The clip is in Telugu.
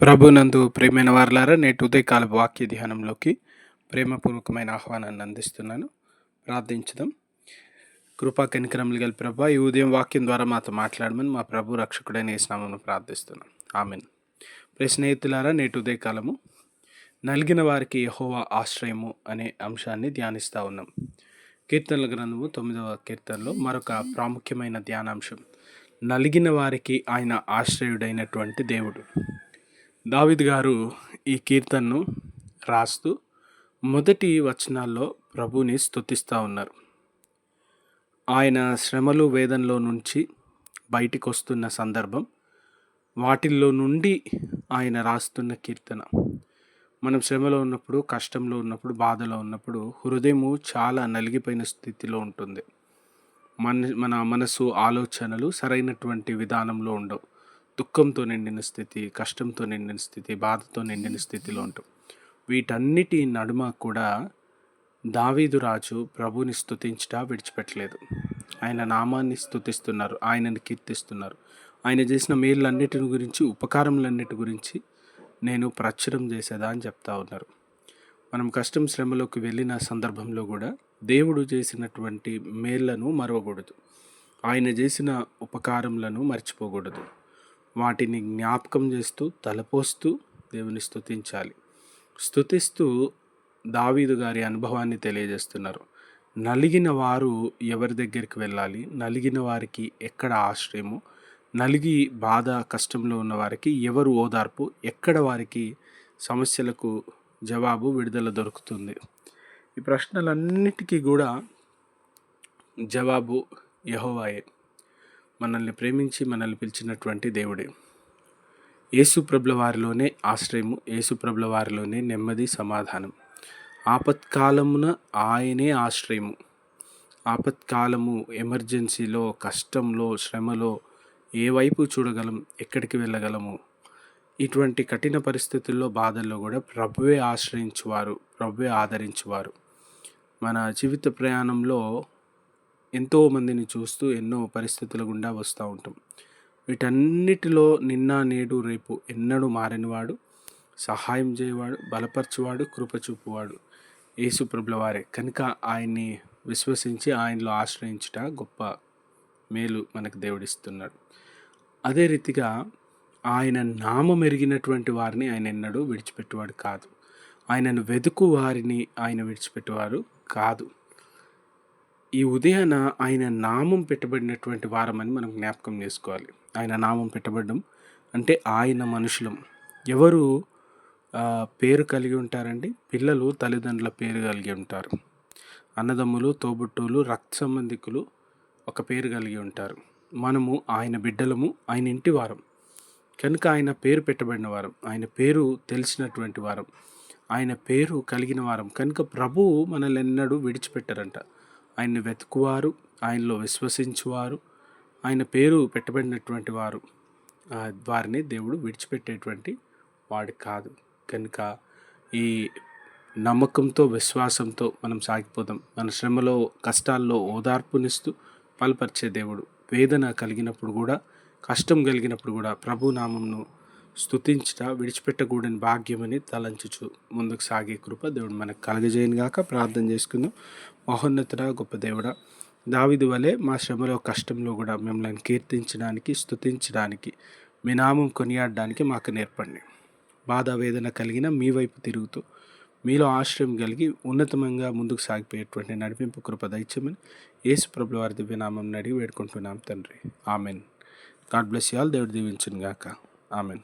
ప్రభునందు ప్రేమైన వారలారా నేటి ఉదయకాల వాక్య ధ్యానంలోకి ప్రేమపూర్వకమైన ఆహ్వానాన్ని అందిస్తున్నాను. ప్రార్థించదాం. కృపా కనికరములు గల ప్రభా ఈ ఉదయం వాక్యం ద్వారా మాతో మాట్లాడమని మా ప్రభు రక్షకుడైన వేసినామని ప్రార్థిస్తున్నాం. ఆమెన్. ప్రే స్నేహితులారా నేటి ఉదయకాలము నలిగిన వారికి యహోవా ఆశ్రయము అనే అంశాన్ని ధ్యానిస్తూ ఉన్నాం. కీర్తనల గ్రంథము తొమ్మిదవ కీర్తనలో మరొక ప్రాముఖ్యమైన ధ్యానాంశం. నలిగిన వారికి ఆయన ఆశ్రయుడైనటువంటి దేవుడు. దావిద్ గారు ఈ కీర్తనను రాస్తూ మొదటి వచనాల్లో ప్రభుని స్తుతిస్తూ ఉన్నారు. ఆయన శ్రమలు వేదంలో నుంచి బయటికి వస్తున్న సందర్భం వాటిల్లో నుండి ఆయన రాస్తున్న కీర్తన. మనం శ్రమలో ఉన్నప్పుడు కష్టంలో ఉన్నప్పుడు బాధలో ఉన్నప్పుడు హృదయము చాలా నలిగిపోయిన స్థితిలో ఉంటుంది. మన మన మనసు ఆలోచనలు సరైనటువంటి విధానంలో ఉండవు. దుఃఖంతో నిండిన స్థితి కష్టంతో నిండిన స్థితి బాధతో నిండిన స్థితిలో ఉంటాం. వీటన్నిటి నడుమ కూడా దావీదు రాజు ప్రభుని స్థుతించట విడిచిపెట్టలేదు. ఆయన నామాన్ని స్థుతిస్తున్నారు ఆయనని కీర్తిస్తున్నారు. ఆయన చేసిన మేళ్ళన్నిటిని గురించి ఉపకారములన్నిటి గురించి నేను ప్రచురం చేసేదా అని చెప్తా ఉన్నారు. మనం కష్టం శ్రమలోకి వెళ్ళిన సందర్భంలో కూడా దేవుడు చేసినటువంటి మేళ్ళను మరవకూడదు. ఆయన చేసిన ఉపకారములను మర్చిపోకూడదు. వాటిని జ్ఞాపకం చేస్తూ తలపోస్తూ దేవుని స్థుతించాలి స్థుతిస్తూ దావీదు గారి అనుభవాన్ని తెలియజేస్తున్నారు. నలిగిన వారు ఎవరి దగ్గరికి వెళ్ళాలి? నలిగిన వారికి ఎక్కడ ఆశ్రయము? నలిగి బాధ కష్టంలో ఉన్న వారికి ఎవరు ఓదార్పు? ఎక్కడ వారికి సమస్యలకు జవాబు విడుదల దొరుకుతుంది? ఈ ప్రశ్నలన్నిటికీ కూడా జవాబు యహోవాయే. మనల్ని ప్రేమించి మనల్ని పిలిచినటువంటి దేవుడే. యేసుప్రభుల వారిలోనే ఆశ్రయము యేసుప్రభుల వారిలోనే నెమ్మది సమాధానం. ఆపత్కాలమున ఆయనే ఆశ్రయము. ఆపత్కాలము ఎమర్జెన్సీలో కష్టంలో శ్రమలో ఏ వైపు చూడగలం ఎక్కడికి వెళ్ళగలము? ఇటువంటి కఠిన పరిస్థితుల్లో బాధల్లో కూడా ప్రభువే ఆశ్రయించువారు ప్రభువే ఆదరించువారు. మన జీవిత ప్రయాణంలో ఎంతో మందిని చూస్తూ ఎన్నో పరిస్థితుల గుండా వస్తూ ఉంటాం. వీటన్నిటిలో నిన్న నేడు రేపు ఎన్నడూ మారినవాడు సహాయం చేయవాడు బలపరచువాడు కృపచూపువాడు యేసుప్రభుల వారే కనుక ఆయన్ని విశ్వసించి ఆయనలో ఆశ్రయించుట గొప్ప మేలు మనకు దేవుడిస్తున్నాడు. అదే రీతిగా ఆయన నామం ఎరిగినటువంటి వారిని ఆయన ఎన్నడూ విడిచిపెట్టేవాడు కాదు. ఆయనను వెతుకు వారిని ఆయన విడిచిపెట్టేవారు కాదు. ఈ ఉదయాన ఆయన నామం పెట్టబడినటువంటి వారమని మనం జ్ఞాపకం చేసుకోవాలి. ఆయన నామం పెట్టబడడం అంటే ఆయన మనుషులం. ఎవరు పేరు కలిగి ఉంటారండి? పిల్లలు తల్లిదండ్రుల పేరు కలిగి ఉంటారు. అన్నదమ్ములు తోబుట్టువులు రక్త సంబంధికులు ఒక పేరు కలిగి ఉంటారు. మనము ఆయన బిడ్డలము ఆయన ఇంటి వారం. కనుక ఆయన పేరు పెట్టబడిన వారం ఆయన పేరు తెలిసినటువంటి వారం ఆయన పేరు కలిగిన వారం. కనుక ప్రభువు మనల్ని ఎన్నడూ విడిచిపెట్టారంట. ఆయన్ని వెతుకువారు ఆయనలో విశ్వసించువారు ఆయన పేరు పెట్టబడినటువంటి వారు. వారిని దేవుడు విడిచిపెట్టేటువంటి వాడు కాదు. కనుక ఈ నమ్మకంతో విశ్వాసంతో మనం సాగిపోదాం. మన శ్రమలో కష్టాల్లో ఓదార్పునిస్తూ బలపరిచే దేవుడు. వేదన కలిగినప్పుడు కూడా కష్టం కలిగినప్పుడు కూడా ప్రభు నామంను స్థుతించట విడిచిపెట్టకూడని భాగ్యమని తలంచుచు. ముందుకు సాగే కృప దేవుడు మనకు కలగజేయను గాక. ప్రార్థన చేసుకుందాం. మహోన్నతుడ గొప్ప దేవుడ దావిది వలె మా శ్రమలో కష్టంలో కూడా మిమ్మల్ని కీర్తించడానికి స్థుతించడానికి మీ నామం కొనియాడడానికి మాకు నేర్పండి. బాధ వేదన కలిగిన మీ వైపు తిరుగుతూ మీలో ఆశ్రయం కలిగి ఉన్నతమంగా ముందుకు సాగిపోయేటువంటి నడిపింపు కృప దయచమని యేసు ప్రభుల వారి దివ్యనామం అడిగి వేడుకుంటున్నాం తండ్రి. ఆమెన్. God bless all. దేవుడు దీవించను గాక. ఆమెన్.